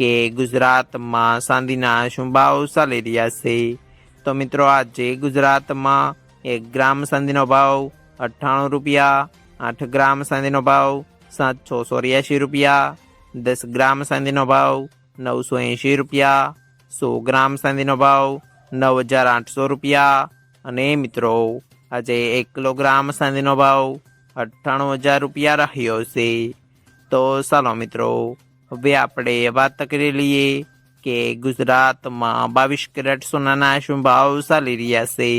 કે ગુજરાતમાં સાંધીના શું ભાવ ચાલી રહ્યા છે. તો મિત્રો, આજે ગુજરાતમાં એક ગ્રામ સાંધીનો ભાવ અઠ્ઠાણું રૂપિયા, આઠ ગ્રામ સાંધીનો ભાવ સાતસો ચોર્યાસી રૂપિયા, દસ ગ્રામ સાંધીનો ભાવ નવસો એંશી રૂપિયા, સો ગ્રામ સાંધીનો ભાવ નવ હજાર આઠસો રૂપિયા. અને મિત્રો, આજે એક કિલોગ્રામ સાંધીનો ભાવ અઠ્ઠાણું હજાર રૂપિયા રહ્યો છે. તો ચાલો મિત્રો હવે આપણે વાત કરી લઈએ કે ગુજરાતમાં બાવીસ કેરેટ સોનાના શું ભાવ ચાલી રહ્યા છે.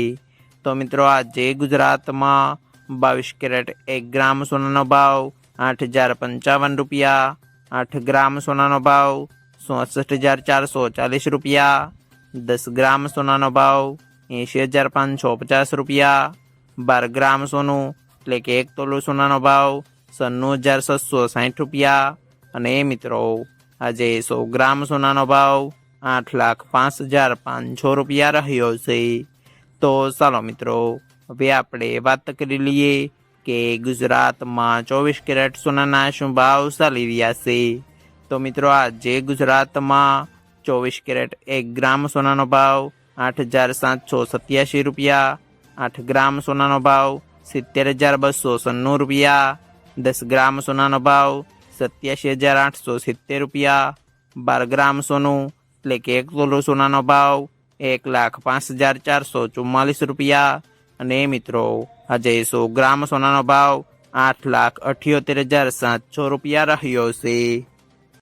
તો મિત્રો આજે ગુજરાતમાં બાવીસ કેરેટ એક ગ્રામ સોનાનો ભાવ આઠ હજાર પંચાવન રૂપિયા, આઠ ગ્રામ સોનાનો ભાવ ચોસઠ હજાર ચારસો ચાલીસ રૂપિયા, દસ ગ્રામ સોનાનો ભાવ એંશી હજાર પાંચસો પચાસ રૂપિયા, બાર ગ્રામ સોનું એટલે કે એક તોલું સોનાનો ભાવ સન્નું હજાર છસો સાઠ રૂપિયા અને મિત્રો, આજે સો ગ્રામ સોનાનો ભાવ આઠ લાખ પાંચ હજાર પાંચસો રૂપિયા રહ્યો છે. તો ચાલો મિત્રો, હવે આપણે વાત કરી લઈએ કે ગુજરાતમાં ચોવીસ કેરેટ સોનાના શું ભાવ ચાલી રહ્યા છે. તો મિત્રો, આજે ગુજરાતમાં ચોવીસ કેરેટ એક ગ્રામ સોનાનો ભાવ આઠ હજાર સાતસો સત્યાસી રૂપિયા, આઠ ગ્રામ સોનાનો ભાવ સિત્તેર હજાર બસો સન્નું રૂપિયા, દસ ગ્રામ સોનાનો ભાવ સત્યાસી હજાર આઠસો સિત્તેર રૂપિયા, બાર ગ્રામ સોનું, એટલે કે એક તોલો સોનાનો ભાવ એક લાખ પાંચ હજાર ચારસો ચુમ્માલીસ રૂપિયા. અને મિત્રો, આજે સો ગ્રામ સોનાનો ભાવ આઠ લાખ અઠ્યોતેર હજાર સાતસો રૂપિયા રહ્યો છે.